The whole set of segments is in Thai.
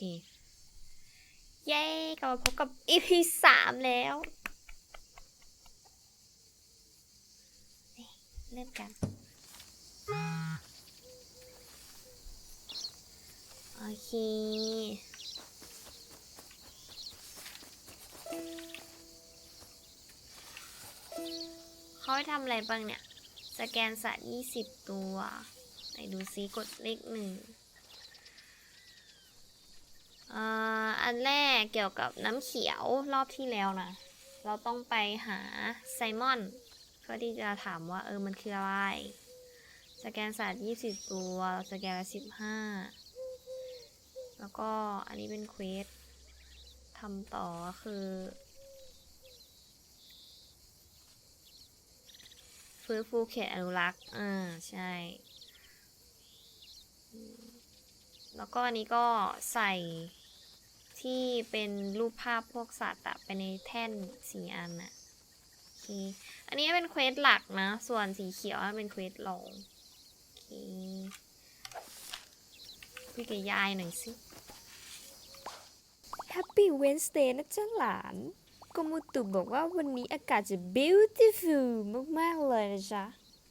เคเย้กลับมาพบกับ EP สามแล้วเริ่มกัน โอเคเขาให้ทำอะไรบ้างเนี่ย สแกนสัตว์ยี่สิบตัว ไหนดูซิกดเลขหนึ่ง อันแรกเกี่ยวกับน้ำเขียวรอบที่แล้วนะ เราต้องไปหาไซมอน เพื่อที่จะถามว่าเออมันคืออะไร สแกนสัตว์ยี่สิบตัวเราสแกนละสิบห้าแล้วก็อันนี้เป็นเควสทำต่อคือ ฟื้นฟูเขตอนุรักษ์ อ่า ใช่ แล้วก็อันนี้ก็ใส่ ที่เป็นรูปภาพพวกสัตว์อะไปในแท่นสีอันอะโอเค อันนี้เป็นเควสหลักนะ ส่วนสีเขียวเป็นเควสรองโอเคพี่กับยายหน่อยสิ Happy Wednesday นะจ๊ะหลานกรมอุตุบอกว่าวันนี้อากาศจะ beautiful มาก ๆ เลยนะจ๊ะ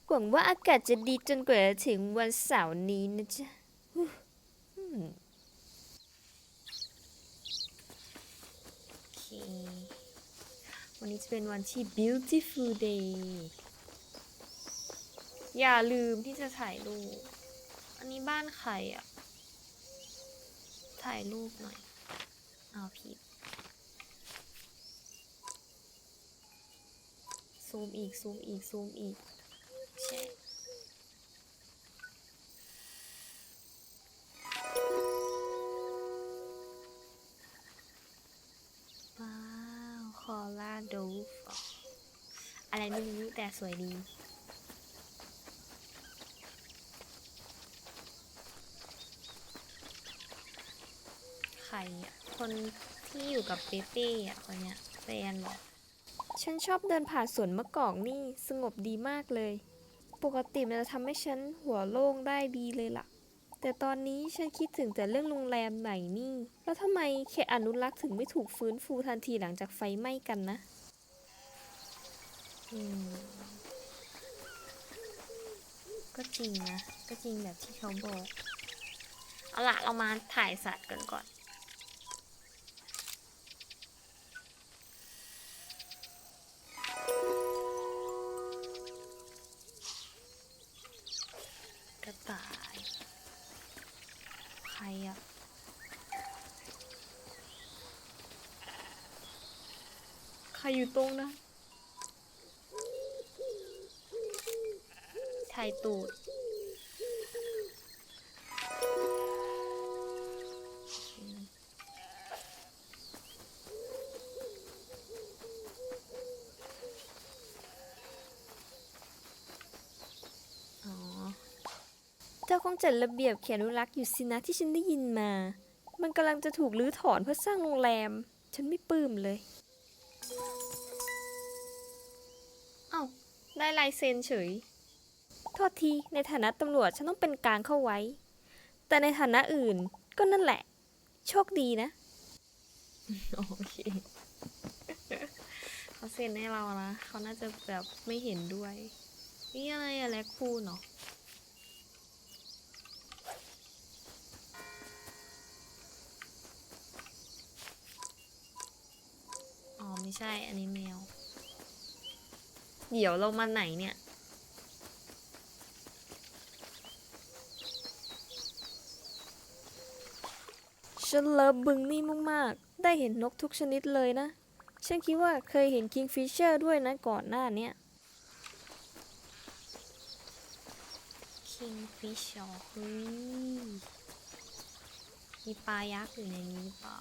หวังว่าอากาศจะดีจนกว่าจะถึงวันเสาร์นี้นะจ๊ะฮู้อืม โอเค วันนี้จะเป็นวันที่ beautiful day อย่าลืมที่จะถ่ายรูป อันนี้บ้านใครอะถ่ายรูปหน่อย เอาผิด ซูมอีก ซูมอีก ซูมอีก แชะ ดูฟอะไรไม่รู้แต่สวยดีใครอะ คนที่อยู่กับเปเป้อะคนเนี้ยแฟนบอกฉันชอบเดินผ่านสวนมะกอกนี่สงบดีมากเลย ปกติมันจะทำให้ฉันหัวโล่งได้ดีเลยล่ะ แต่ตอนนี้ฉันคิดถึงแต่เรื่องโรงแรมไหนนี่ แล้วทำไมเขตอนุรักษ์ถึงไม่ถูกฟื้นฟูทันทีหลังจากไฟไหม้กันนะอืมก็จริงนะ ก็จริงแบบที่เขาบอก เอาละเรามาถ่ายสัตว์กันก่อน ถ่ายตูด อ๋อเธอคงจัดระเบียบเขตอนุรักษ์อยู่สินะที่ฉันได้ยินมา มันกำลังจะถูกรื้อถอนเพื่อสร้างโรงแรม ฉันไม่ปลื้มเลยเอ้าได้ลายเซ็นเฉยโทษทีในฐานะตำรวจฉันต้องเป็นกลางเข้าไว้ แต่ในฐานะอื่นก็นั่นแหละ โชคดีนะ โอเคเขาเซ็นให้เรานะเขาน่าจะแบบไม่เห็นด้วย นี่อะไรอะแลกคูนเนาะอ๋อไม่ใช่อันนี้แมว เดี๋ยวเรามาไหนเนี่ย ฉันเลิฟบึงนี่มากๆ ได้เห็นนกทุกชนิดเลยนะ ฉันคิดว่าเคยเห็น Kingfisher ด้วยนะก่อนหน้าเนี้ย Kingfisher เฮ้ยมีปลายักษ์อยู่ในนี้หรือเปล่า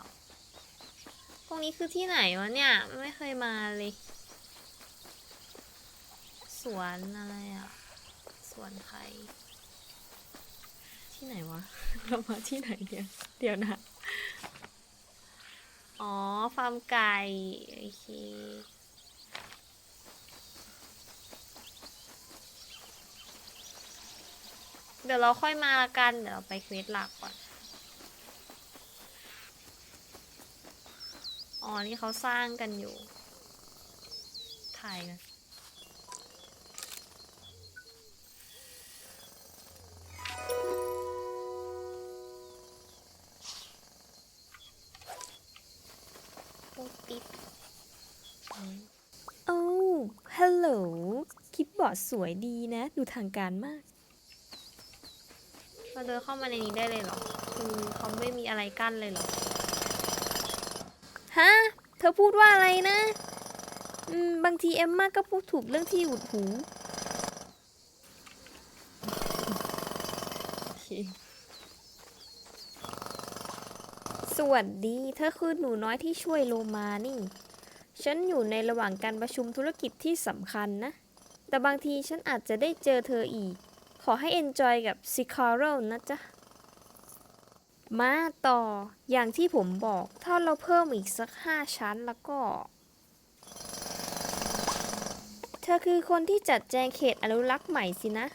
ตรงนี้คือที่ไหนวะเนี่ย ไม่เคยมาเลย สวนอะไรอะสวนใครที่ไหนวะ เรามาที่ไหนเนี่ย เดี๋ยวนะ อ๋อ ฟาร์มไก่ โอเค เดี๋ยวเราค่อยมาละกัน เดี๋ยวเราไปเควสหลักก่อน อ๋อ นี่เขาสร้างกันอยู่ ถ่ายกัน บอร์ดสวยดีนะ ดูทางการมาก เราเดินเข้ามาในนี้ได้เลยเหรอ คือเขาไม่มีอะไรกั้นเลยเหรอ ฮะ เธอพูดว่าอะไรนะ อืม บางทีเอมมาก็พูดถูกเรื่องที่อุดหู สวัสดี เธอคือหนูน้อยที่ช่วยโลมานี่ ฉันอยู่ในระหว่างการประชุมธุรกิจที่สำคัญนะ แต่บางทีฉันอาจจะได้เจอเธออีก ขอให้เอนจอยกับซิคาร์ l นะจ๊ะ มาต่อ อย่างที่ผมบอก ถ้าเราเพิ่มอีกสักห้าชั้นแล้วก็ เธอคือคนที่จัดแจงเขตอนุรักษ์ใหม่สินะ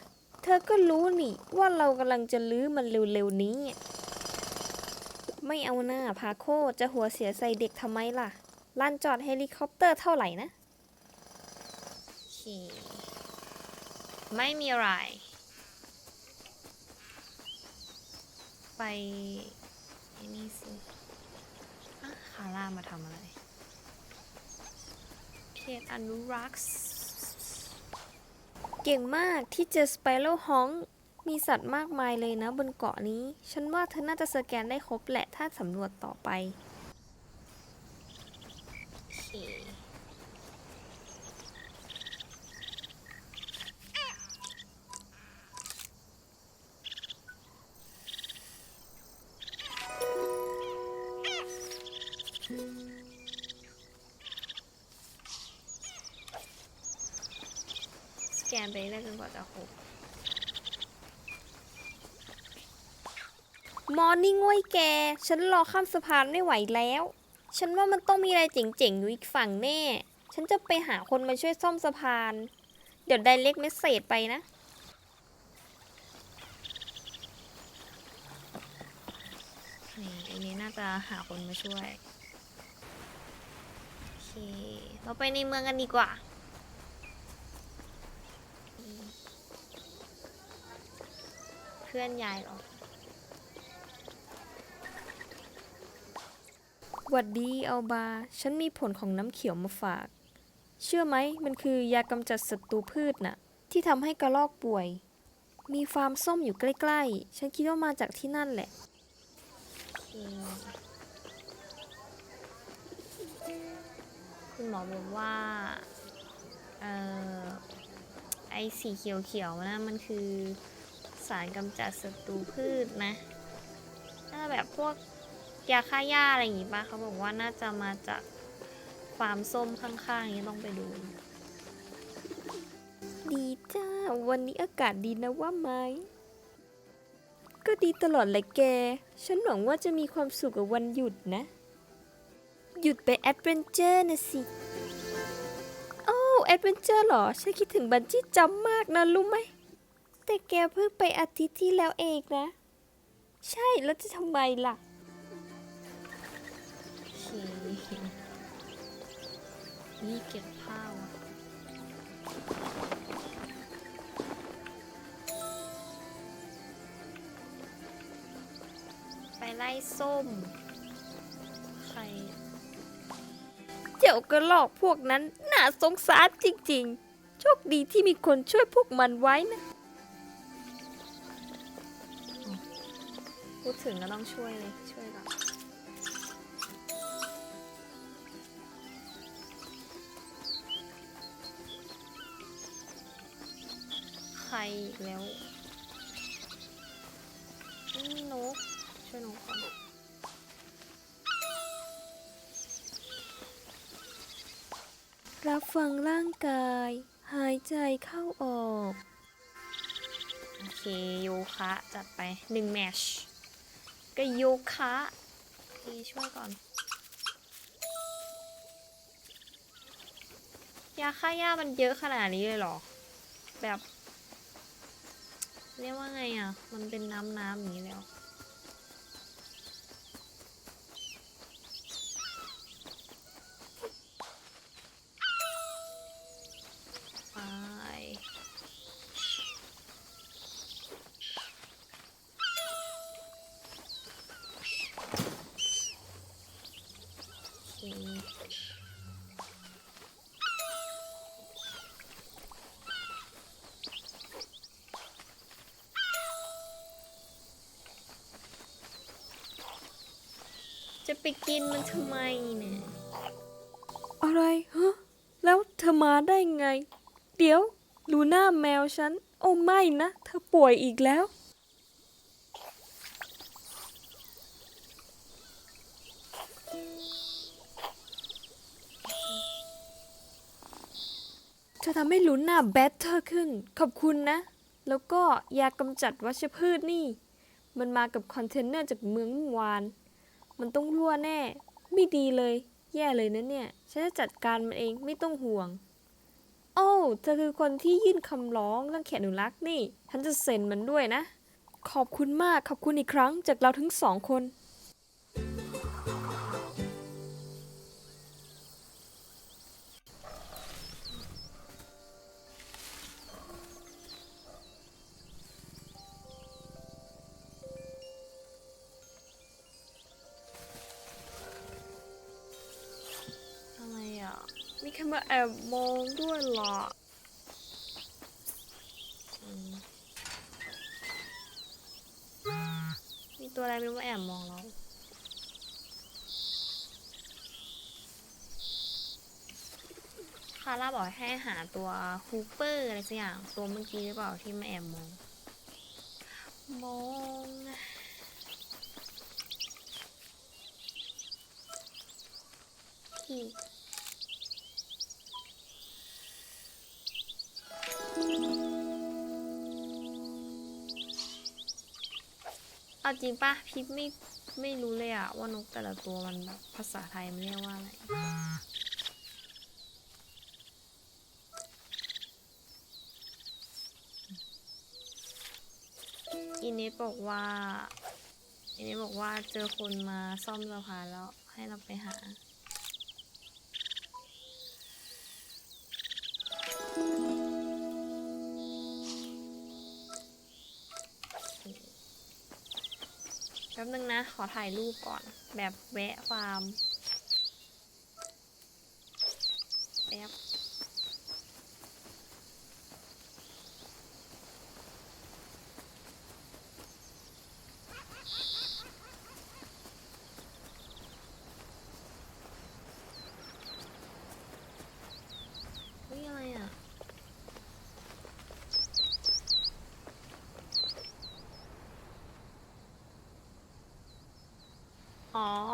เธอก็รู้นี่ว่าเรากำลังจะลื้อมันเร็วๆนี้ ไม่เอาหน้าพาโคจะหัวเสียใส่เด็กทำไมล่ะลานจอดเฮลิคอปเตอร์เท่าไหร่นะโอเค ไม่มีอะไร ไปนี่สิอะคาร่ามาทำอะไร เขตอนุรักษ์ เก่งมากที่เจอสไปโ l ฮอง มีสัตว์มากมายเลยนะบนเกาะนี้ ฉันว่าเธอน่าจะสแกนได้ครบแหละถ้าสำรวจต่อไป สแกนไปเรื่อยๆจนกว่าจะครบมอร์นิ่งเว้ยแก ฉันรอข้ามสะพานไม่ไหวแล้ว ฉันว่ามันต้องมีอะไรเจ๋งๆอยู่อีกฝั่งแน่ ฉันจะไปหาคนมาช่วยซ่อมสะพาน เดี๋ยวไดเ c กเมสเซจไปนะ นี่อันนี้น่าจะหาคนมาช่วย โอเค เราไปในเมืองกันดีกว่า พื่อนยายเหรอหวัดดีเอาบา ฉันมีผลของน้ำเขียวมาฝาก เชื่อไหมมันคือยากำจัดศัตรูพืชน่ะ ที่ทำให้กระรอกป่วย มีฟาร์มส้มอยู่ใกล้ ๆ ฉันคิดว่ามาจากที่นั่นแหละโอเคคุณหมอบอกว่าเอ่อไอสีเขียวๆนะมันคือ สารกำจัดศัตรูพืชนะน่าจะแบบพวกยาฆ่าหญ้าอะไรอย่างงี้ปะเขาบอกว่าน่าจะมาจากฟาร์มส้มข้างๆนี้ต้องไปดู ดีจ้า วันนี้อากาศดีนะว่าไหม ก็ดีตลอดเลยแก ฉันหวังว่าจะมีความสุขกับวันหยุดนะ หยุดไปแอดเวนเจอร์นะสิโอ้แอดเวนเจอร์เหรอ ฉันคิดถึงบันจี้จัมมากนะรู้ไหม แต่แกเพิ่งไปอาทิตย์ที่แล้วเองนะ ใช่แล้วจะทำไมล่ะโอเคนี่เก็บผ้าวะไปไล่ส้ม ใคร เจ้ากระลอกพวกนั้นน่าสงสารจริงๆ โชคดีที่มีคนช่วยพวกมันไว้นะ ถึงก็ต้องช่วยเลย ช่วยก่อนใครอีกแล้วอืมนก ช่วยนกก่อนรับฟังร่างกาย หายใจเข้าออก โอเค โยคะ จัดไปหนึ่งแมช ก็โยคะพีช่วยก่อน ยาฆ่าหญ้ามันเยอะขนาดนี้เลยเหรอ แบบ เรียกว่าไงอะ มันเป็นน้ำน้ำอย่างนี้แล้ว จะไปกินมันทำไมเนี่ยอะไรฮะแล้วเธอมาได้ไง เดี๋ยวลูน่าแมวฉัน โอ้ไม่นะ เธอป่วยอีกแล้ว เธอทำให้ลูน่าแบตเธอขึ้น ขอบคุณนะ แล้วก็ยากำจัดวัชพืชนี่ มันมากับคอนเทนเนอร์จากเมืองเมื่อวาน มันต้องรั่วแน่ ไม่ดีเลย แย่เลยนะเนี่ย ฉันจะจัดการมันเองไม่ต้องห่วง โอ้วเธอคือคนที่ยื่นคำร้องเรื่องแขนอนุรักษ์นี่ ฉันจะเซ็นมันด้วยนะ ขอบคุณมาก ขอบคุณอีกครั้งจากเราทั้งสองคน อบมองด้วยหรอมีตัวอะไรไม่รู้มาแอบมองเราคาร่าบอกให้หาตัวฮูเปอร์อะไรสักอย่าง ตัวเมื่อกี้หรือเปล่าที่มาแอบมอง มองที่ เอาจริงปะพิมไม่ไม่รู้เลยอะว่านกแต่ละตัวมันแบบภาษาไทยมันเรียกว่าอะไร อินเนสบอกว่า อินเนสบอกว่าเจอคนมาซ่อมสะพานแล้วให้เราไปหา ป๊บนึงนะ ขอถ่ายรูปก่อน แบบแวะฟาร์มแป๊บเฮ้ยอะไรอะ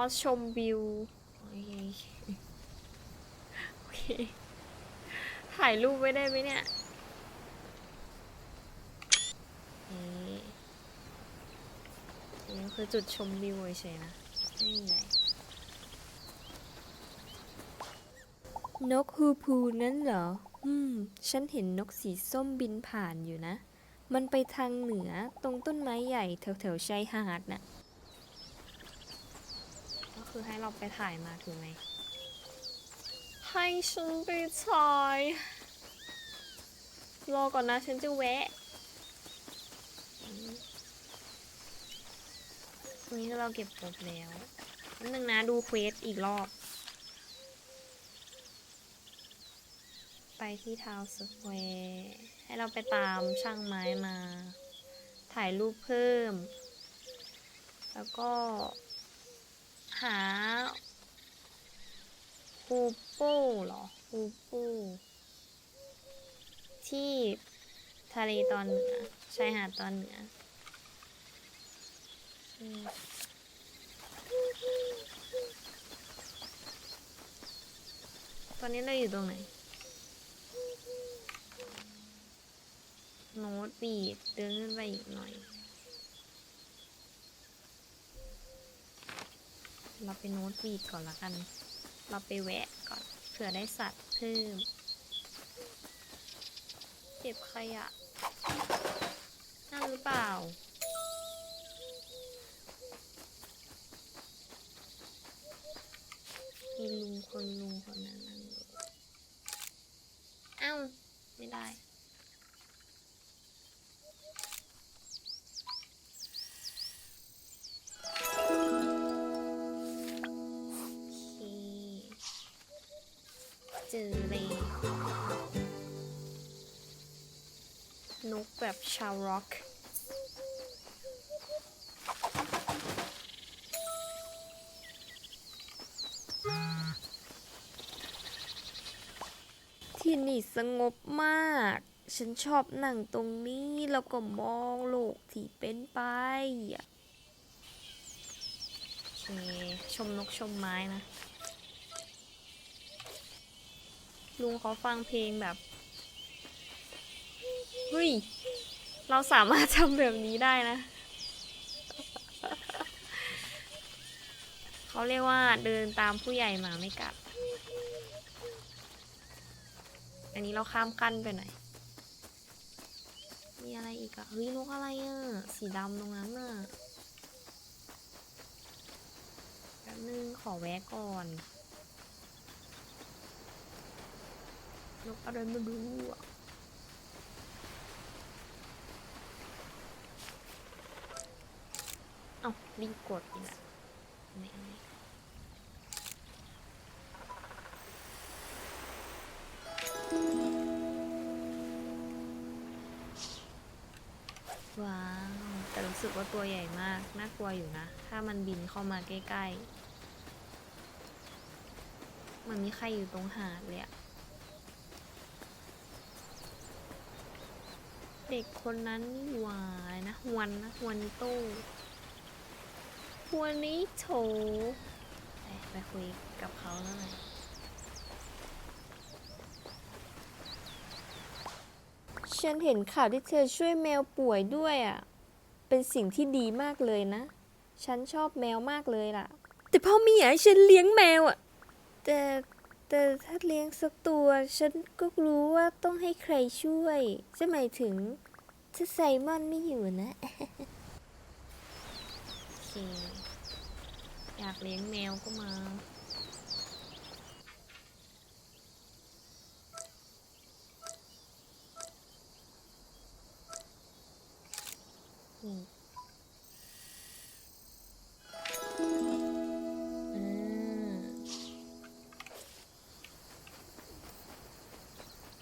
อ๋อชมวิวโอเคโอเค ถ่ายรูปไว้ได้ไหมเนี่ยนี่นี่คือจุดชมวิวเฉยๆนะไม่มีอะไรนกฮูพูนั้นเหรอ อืม ฉันเห็นนกสีส้มบินผ่านอยู่นะ มันไปทางเหนือตรงต้นไม้ใหญ่แถวๆชายหาดน่ะ คือให้เราไปถ่ายมาถูกไหม ให้ฉันไปถ่าย รอก่อนนะฉันจะแวะอืมนี่คือเราเก็บครบแล้วนิดนึงนะดูเควสอีกรอบ ไปที่ทาวน์สแควร์ให้เราไปตามช่างไม้มา ถ่ายรูปเพิ่ม แล้วก็ หาปูปูเหรอปูปูที่ทะเลตอนเหนือชายหาดตอนเหนือตอนนี้เราอยู่ตรงไหน โน้ตบีดเดินขึ้นไปอีกหน่อย เราไปโน้ตบีดก่อนละกัน เราไปแวะก่อนเผื่อได้สัตว์เพิ่มเก็บขยะนั่งหรือเปล่า มีลุงคนลุงคนนั้นนั่งอยู่เอ้าไม่ได้ แบบชาวร็อก ที่นี่สงบมาก ฉันชอบนั่งตรงนี้ แล้วก็มองโลกที่เป็นไปชมนกชมไม้นะ ลุงเขาฟังเพลงแบบ เฮ้ย เราสามารถทำแบบนี้ได้นะ เขาเรียกว่าเดินตามผู้ใหญ่มาไม่กัดอันนี้เราข้ามกั้นไปหน่อย มีอะไรอีกอะเฮ้ยนกอะไรอะสีดำตรงนั้นอะแป๊บนึงขอแวะก่อนนกอะไรไม่รู้อะเอ้า รีบกดอีกอะไม่เอาไม่ว้าว แต่รู้สึกว่าตัวใหญ่มาก น่ากลัวอยู่นะ ถ้ามันบินเข้ามาใกล้ๆ มันมีใครอยู่ตรงหาดเลยอะเด็กคนนั้นนี่หวายนะฮวนนะฮวนนิโต้ ฮวนนิโถไปไปคุยกับเขาแล้วหน่อยฉันเห็นข่าวที่เธอช่วยแมวป่วยด้วยอะ เป็นสิ่งที่ดีมากเลยนะ ฉันชอบแมวมากเลยล่ะ แต่พ่อไม่อยากให้ฉันเลี้ยงแมวอะ แต่แต่ถ้าเลี้ยงสักตัว ฉันก็รู้ว่าต้องให้ใครช่วย จะหมายถึงถ้าไซมอนไม่อยู่นะโอ เค อยากเลี้ยงแมวก็มา